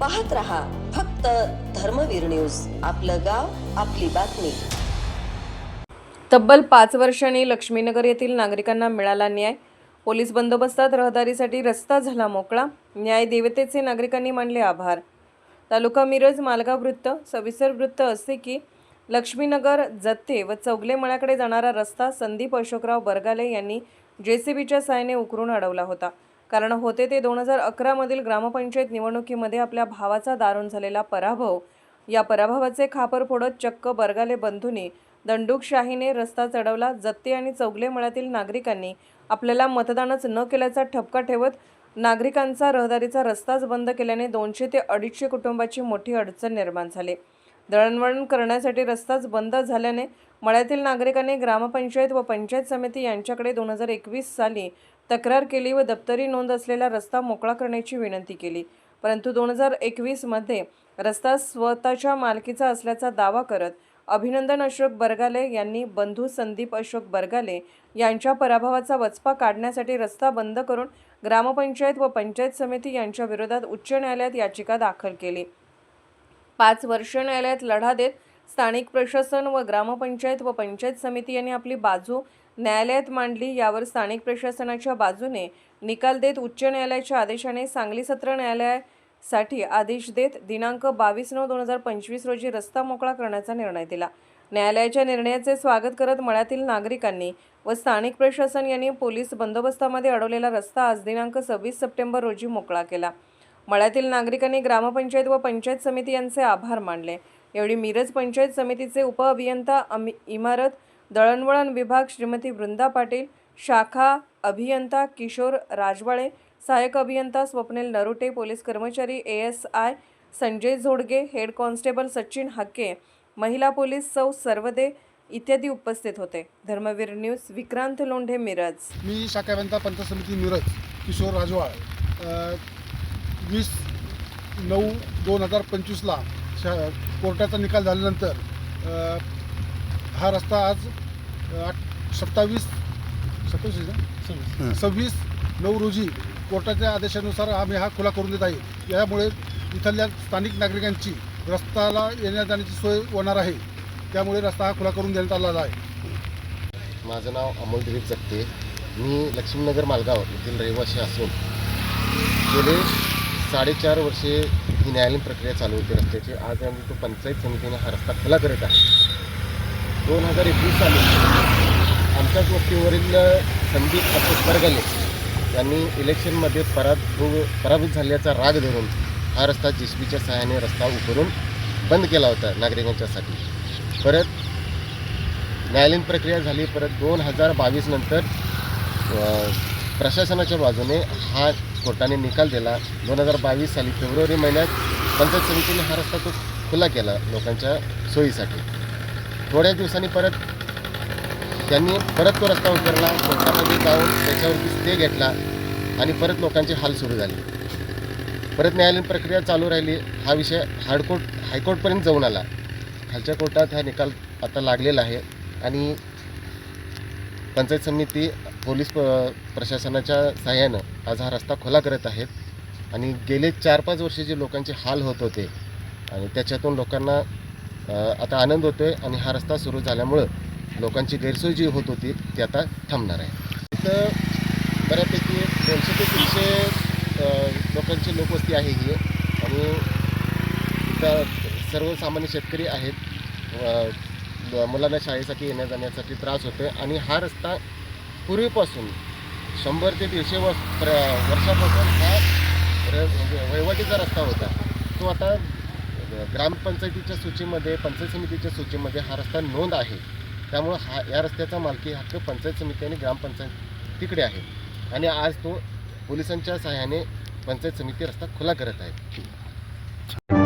पाहत रहा फक्त धर्मवीर न्यूज. आपलं गाव आपली बातमी. तब्बल पाच वर्षांनी लक्ष्मीनगर येथील नागरिकांना मिळाला न्याय. पोलीस बंदोबस्तात रहदारीसाठी रस्ता झाला मोकळा. न्याय देवतेचे नागरिकांनी मानले आभार. तालुका मिरज मालगाव वृत्त सविस्तर वृत्त असे की लक्ष्मीनगर जत्ते व चौगले मळ्याकडे जाणारा रस्ता संदीप अशोकराव बरगाले यांनी जेसीबीच्या सहाय्याने उकरून अडवला होता. कारण होते ते दोन हजार अकरामधील ग्रामपंचायत निवडणुकीमध्ये आपल्या भावाचा दारुण झालेला पराभव. या पराभवाचे खापर फोडत चक्क बरगाले बंधूंनी दंडुकशाहीने रस्ता चढवला. जत्ते आणि चौगले मळ्यातील नागरिकांनी आपल्याला मतदानच न केल्याचा ठपका ठेवत नागरिकांचा रहदारीचा रस्ताच बंद केल्याने दोनशे ते अडीचशे कुटुंबाची मोठी अडचण निर्माण झाली. दळणवळण करण्यासाठी रस्ताच बंद झाल्याने मळ्यातील नागरिकांनी ग्रामपंचायत व पंचायत समिती यांच्याकडे दोन हजार एकवीस साली तक्रार केली व दप्तरी नोंद असलेला रस्ता मोकळा करण्याची विनंती केली. परंतु दोन हजार एकवीसमध्ये रस्ता स्वतःच्या मालकीचा असल्याचा दावा करत अभिनंदन अशोक बरगाले यांनी बंधू संदीप अशोक बरगाले यांच्या पराभवाचा वचपा काढण्यासाठी रस्ता बंद करून ग्रामपंचायत व पंचायत समिती यांच्या विरोधात उच्च न्यायालयात याचिका दाखल केली. पाच वर्ष न्यायालयात लढा देत स्थानिक प्रशासन व ग्रामपंचायत व पंचायत समिती यांनी आपली बाजू न्यायालयात मांडली. यावर स्थानिक प्रशासनाच्या बाजूने निकाल देत उच्च न्यायालयाच्या आदेशाने सांगली सत्र न्यायालयासाठी आदेश देत दिनांक बावीस नऊ दोन हजार पंचवीस रोजी रस्ता मोकळा करण्याचा निर्णय दिला. न्यायालयाच्या निर्णयाचे स्वागत करत मळ्यातील नागरिकांनी व स्थानिक प्रशासन यांनी पोलीस बंदोबस्तामध्ये अडवलेला रस्ता आज दिनांक सव्वीस सप्टेंबर रोजी मोकळा केला. मळ्यातील नागरिकांनी ग्रामपंचायत व पंचायत समिती यांचे आभार मानले. एवढी मिरज पंचायत समितीचे उपअभियंता अमि इमारत दळणवळण विभाग श्रीमती वृंदा पाटील शाखा अभियंता किशोर राजवाळे सहाय्यक अभियंता स्वप्नील नरुटे पोलीस कर्मचारी A S I Sanjay Zodge head constable Sachin Hakke महिला पोलीस सौ सर्वदे इत्यादी उपस्थित होते. धर्मवीर न्यूज विक्रांत लोंढे मिरज. मी शाखावंता पंचायत समिती मिरज किशोर राजवाळ वीस नऊ दोन हजार पंचवीसला शा कोर्टाचा निकाल झाल्यानंतर हा रस्ता आज आठ सत्तावीस सत्तावीस? सव्वीस. नऊ रोजी कोर्टाच्या आदेशानुसार आम्ही हा खुला करून देत आहे. यामुळे इथल्या स्थानिक नागरिकांची रस्त्याला येण्या जाण्याची सोय होणार आहे. त्यामुळे रस्ता हा खुला करून देण्यात आला आहे. माझं नाव अमोल दिलीप जगते. मी लक्ष्मीनगर मालगाव येथील रहिवासी असून गेले साडेचार वर्षे ही न्यायालयीन प्रक्रिया चालू होती रस्त्याची. आज आम्ही तो पंचायत समितीने हा रस्ता खुला करत आहे. दोन हजार एकवीस साली आमच्याच वस्तीवरील संदीप अशोक बरगले यांनी इलेक्शनमध्ये पराभव पराभूत झाल्याचा राग धरून हा रस्ता जेसीबीच्या सहाय्याने रस्ता उभारून बंद केला होता नागरिकांच्यासाठी परत न्यायालयीन प्रक्रिया झाली. परत दोन हजार बावीस नंतर प्रशासनाच्या बाजूने हा कोर्टाने निकाल दिला. दोन हजार बावीस साली फेब्रुवारी महिन्यात पंचायत समितीने हा रस्ता तो खुला केला लोकांच्या सोयीसाठी. थोड्या दिवसांनी परत त्यांनी परत तो रस्ता उतरला. कोर्टामध्ये जाऊन त्याच्यावरती स्टे घेतला आणि परत लोकांचे हाल सुरू झाले. परत न्यायालयीन प्रक्रिया चालू राहिली. हा विषय हार्डकोर्ट हायकोर्टपर्यंत जाऊन आला. खालच्या कोर्टात हा निकाल आता लागलेला आहे आणि पंचायत समिती पोलीस प प्रशासनाच्या सहाय्यानं आज हा रस्ता खुला करत आहेत. आणि गेले चार पाच वर्षे जे लोकांचे हाल होत होते आणि त्याच्यातून लोकांना आता आनंद होतो आहे आणि हा रस्ता सुरू झाल्यामुळं लोकांची गैरसोय जी होत होती ती आता थांबणार आहे. तर बऱ्यापैकी दोनशे ते तीनशे लोकांची लोकवस्ती आहे ही. आणि इथं सर्वसामान्य शेतकरी आहेत. मुलांना शाळेसाठी येण्या जाण्यासाठी त्रास होतो आहे आणि हा रस्ता पूर्वीपासून शंभर ते दीडशे वर्ष प्र वर्षापासून हा र वहिवाटीचा रस्ता होता. तो आता ग्रामपंचायतीच्या सूचीमध्ये पंचायत समितीच्या सूचीमध्ये हा रस्ता नोंद आहे. त्यामुळं हा या रस्त्याचा मालकी हक्क पंचायत समिती आणि ग्रामपंचायत तिकडे आहे. आणि आज तो पोलिसांच्या सहाय्याने पंचायत समिती रस्ता खुला करत आहे.